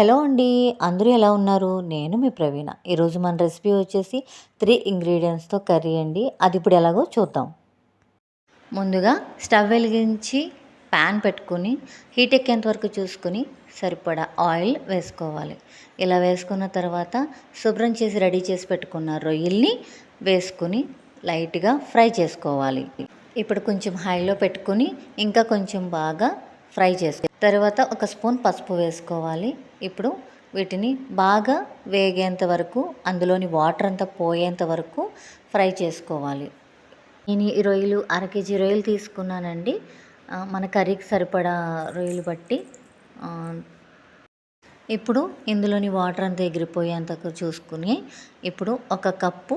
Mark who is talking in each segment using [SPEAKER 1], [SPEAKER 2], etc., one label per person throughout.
[SPEAKER 1] Hello అండి అందరూ ఎలా ఉన్నారు? నేను మీ ప్రవీణ. ఈరోజు మన రెసిపీ వచ్చేసి త్రీ ఇంగ్రీడియంట్స్తో కర్రీ అండి. అది ఇప్పుడు ఎలాగో చూద్దాం. ముందుగా స్టవ్ వెలిగించి ప్యాన్ పెట్టుకుని హీట్ ఎక్కేంత వరకు చూసుకుని సరిపడా ఆయిల్ వేసుకోవాలి. ఇలా వేసుకున్న తర్వాత శుభ్రం చేసి రెడీ చేసి పెట్టుకున్న రొయ్యల్ని వేసుకుని లైట్గా ఫ్రై చేసుకోవాలి. ఇప్పుడు కొంచెం హైలో పెట్టుకుని ఇంకా కొంచెం బాగా ఫ్రై చేసుకో తర్వాత ఒక స్పూన్ పసుపు వేసుకోవాలి. ఇప్పుడు వీటిని బాగా వేగేంత వరకు అందులోని వాటర్ అంతా పోయేంత వరకు ఫ్రై చేసుకోవాలి. నేను ఈ రొయ్యలు అర కేజీ రొయ్యలు తీసుకున్నానండి. మన కర్రీకి సరిపడా రొయ్యలు బట్టి ఇప్పుడు ఇందులోని వాటర్ అంతా ఎగిరిపోయేంత చూసుకుని ఇప్పుడు ఒక కప్పు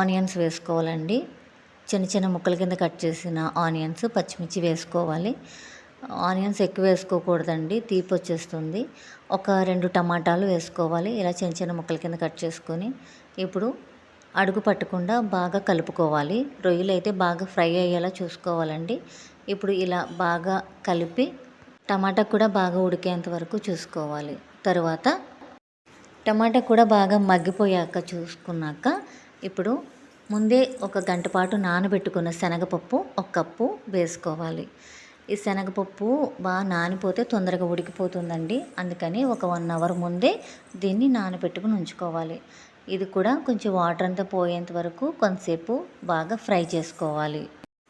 [SPEAKER 1] ఆనియన్స్ వేసుకోవాలండి. చిన్న చిన్న ముక్కల కింద కట్ చేసిన ఆనియన్స్ పచ్చిమిర్చి వేసుకోవాలి. ఆనియన్స్ ఎక్కువ వేసుకోకూడదండి తీపి వచ్చేస్తుంది. ఒక రెండు టమాటాలు వేసుకోవాలి ఇలా చిన్న చిన్న ముక్కల కింద కట్ చేసుకొని ఇప్పుడు అడుగు పట్టకుండా బాగా కలుపుకోవాలి. రొయ్యలు అయితే బాగా ఫ్రై అయ్యేలా చూసుకోవాలండి. ఇప్పుడు ఇలా బాగా కలిపి టమాటా కూడా బాగా ఉడికేంత వరకు చూసుకోవాలి. తరువాత టమాటా కూడా బాగా మగ్గిపోయాక చూసుకున్నాక ఇప్పుడు ముందే ఒక గంట పాటు నానబెట్టుకున్న శనగపప్పు ఒక కప్పు వేసుకోవాలి. ఈ శనగపప్పు బాగా నానిపోతే తొందరగా ఉడికిపోతుందండి. అందుకని ఒక వన్ అవర్ ముందే దీన్ని నానబెట్టుకుని ఉంచుకోవాలి. ఇది కూడా కొంచెం వాటర్ అంతా పోయేంత వరకు కొంతసేపు బాగా ఫ్రై చేసుకోవాలి.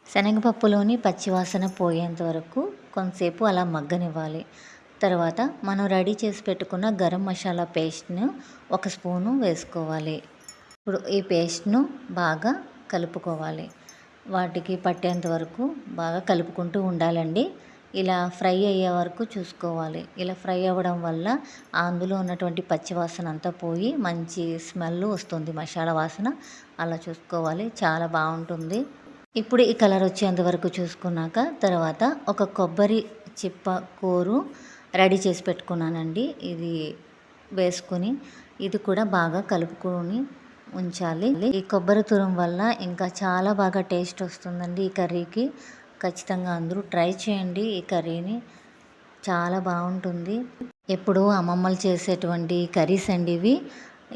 [SPEAKER 1] శనగపప్పులోని పచ్చివాసన పోయేంత వరకు కొంతసేపు అలా మగ్గనివ్వాలి. తర్వాత మనం రెడీ చేసి పెట్టుకున్న గరం మసాలా పేస్ట్ను ఒక స్పూను వేసుకోవాలి. ఇప్పుడు ఈ పేస్ట్ను బాగా కలుపుకోవాలి. వాటికి పట్టేంత వరకు బాగా కలుపుకుంటూ ఉండాలండి. ఇలా ఫ్రై అయ్యే వరకు చూసుకోవాలి. ఇలా ఫ్రై అవ్వడం వల్ల అందులో ఉన్నటువంటి పచ్చివాసన అంతా పోయి మంచి స్మెల్ వస్తుంది. మసాలా వాసన అలా చూసుకోవాలి. చాలా బాగుంటుంది. ఇప్పుడు ఈ కలర్ వచ్చేంత వరకు చూసుకున్నాక తర్వాత ఒక కొబ్బరి చిప్ప కూరు రెడీ చేసి పెట్టుకున్నానండి. ఇది వేసుకొని ఇది కూడా బాగా కలుపుకొని ఉంచాలి. ఈ కొబ్బరి తురం వల్ల ఇంకా చాలా బాగా టేస్ట్ వస్తుందండి ఈ కర్రీకి. ఖచ్చితంగా అందరూ ట్రై చేయండి. ఈ కర్రీని చాలా బాగుంటుంది. ఎప్పుడు అమ్మమ్మలు చేసేటువంటి కర్రీస్ అండి ఇవి.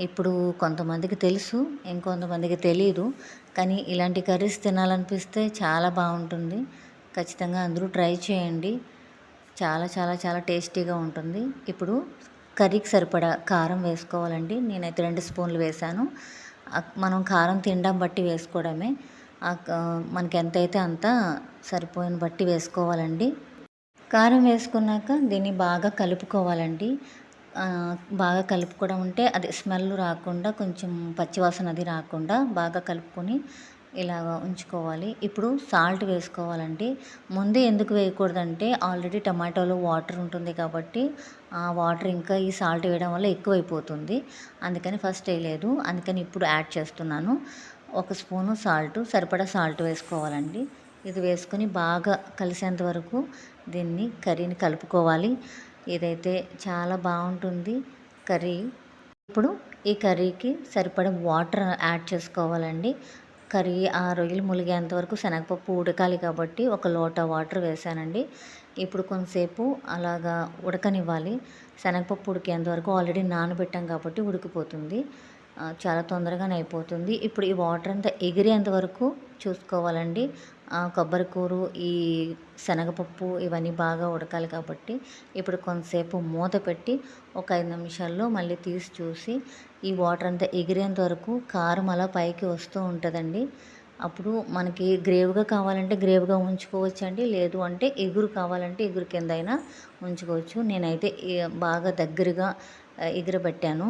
[SPEAKER 1] ఇప్పుడు కొంతమందికి తెలుసు ఇంకొంతమందికి తెలియదు కానీ ఇలాంటి కర్రీస్ తినాలనిపిస్తే చాలా బాగుంటుంది. ఖచ్చితంగా అందరూ ట్రై చేయండి. చాలా చాలా చాలా టేస్టీగా ఉంటుంది. ఇప్పుడు కర్రీకి సరిపడా కారం వేసుకోవాలండి. నేనైతే రెండు స్పూన్లు వేసాను మనం కారం తినడం బట్టి వేసుకోవడమే. మనకి ఎంత అయితే అంత సరిపోయిన బట్టి వేసుకోవాలండి. కారం వేసుకున్నాక దీన్ని బాగా కలుపుకోవాలండి. బాగా కలుపుకోవడం ఉంటే అది స్మెల్ రాకుండా కొంచెం పచ్చివాసన అది రాకుండా బాగా కలుపుకొని ఇలాగ ఉంచుకోవాలి. ఇప్పుడు సాల్ట్ వేసుకోవాలండి ముందు ఎందుకు వేయకూడదంటే ఆల్రెడీ టమాటోలో వాటర్ ఉంటుంది కాబట్టి ఆ వాటర్ ఇంకా ఈ సాల్ట్ వేయడం వల్ల ఎక్కువైపోతుంది. అందుకని ఫస్ట్ వేయలేదు. అందుకని ఇప్పుడు యాడ్ చేస్తున్నాను. ఒక స్పూను సాల్ట్ సరిపడా సాల్ట్ వేసుకోవాలండి. ఇది వేసుకొని బాగా కలిసేంత వరకు దీన్ని కర్రీని కలుపుకోవాలి. ఇదైతే చాలా బాగుంటుంది కర్రీ. ఇప్పుడు ఈ కర్రీకి సరిపడ వాటర్ యాడ్ చేసుకోవాలండి. కర్రీ ఆ రొయ్యలు ములిగేంత వరకు శనగపప్పు ఉడకాలి కాబట్టి ఒక లోట వాటర్ వేసానండి. ఇప్పుడు కొంతసేపు అలాగా ఉడకనివ్వాలి. శనగపప్పు ఉడికేంత వరకు ఆల్రెడీ నానబెట్టాం కాబట్టి ఉడికిపోతుంది. చాలా తొందరగానే అయిపోతుంది. ఇప్పుడు ఈ వాటర్ అంతా ఎగిరేంత వరకు చూసుకోవాలండి. కొబ్బరి కూర ఈ శనగపప్పు ఇవన్నీ బాగా ఉడకాలి కాబట్టి ఇప్పుడు కొంతసేపు మూత పెట్టి ఒక ఐదు నిమిషాల్లో మళ్ళీ తీసి చూసి ఈ వాటర్ అంతా ఎగిరేంత వరకు కారం అలా పైకి వస్తూ ఉంటుందండి. అప్పుడు మనకి గ్రేవ్గా కావాలంటే గ్రేవ్గా ఉంచుకోవచ్చు అండి లేదు అంటే ఎగురు కావాలంటే ఎగురు కింద అయినా ఉంచుకోవచ్చు. నేనైతే బాగా దగ్గరగా ఎగురబెట్టాను.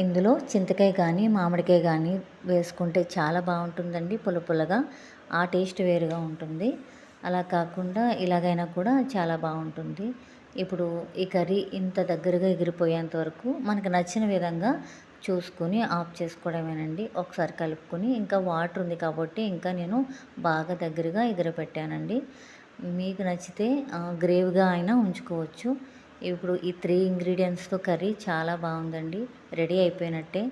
[SPEAKER 1] ఇందులో చింతకాయ కానీ మామిడికాయ కానీ వేసుకుంటే చాలా బాగుంటుందండి పుల్ల పుల్లగా. ఆ టేస్ట్ వేరుగా ఉంటుంది. అలా కాకుండా ఇలాగైనా కూడా చాలా బాగుంటుంది. ఇప్పుడు ఈ కర్రీ ఇంత దగ్గరగా ఎగిరిపోయేంత వరకు మనకు నచ్చిన విధంగా చూసుకొని ఆఫ్ చేసుకోవడమేనండి. ఒకసారి కలుపుకొని ఇంకా వాటర్ ఉంది కాబట్టి ఇంకా నేను బాగా దగ్గరగా ఎగిరపెట్టానండి. మీకు నచ్చితే గ్రేవ్గా అయినా ఉంచుకోవచ్చు. ఇప్పుడు ఈ త్రీ ఇంగ్రీడియంట్స్తో కర్రీ చాలా బాగుందండి. రెడీ అయిపోయినట్టే.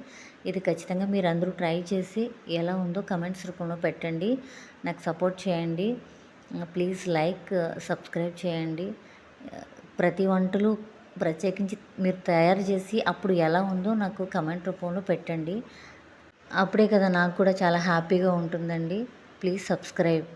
[SPEAKER 1] ఇది ఖచ్చితంగా మీరు అందరూ ట్రై చేసి ఎలా ఉందో కమెంట్స్ రూపంలో పెట్టండి. నాకు సపోర్ట్ చేయండి. ప్లీజ్ లైక్ సబ్స్క్రైబ్ చేయండి. ప్రతి వంటలు ప్రత్యేకించి మీరు తయారు చేసి అప్పుడు ఎలా ఉందో నాకు కమెంట్ రూపంలో పెట్టండి. అప్పుడే కదా నాకు కూడా చాలా హ్యాపీగా ఉంటుందండి. Please subscribe.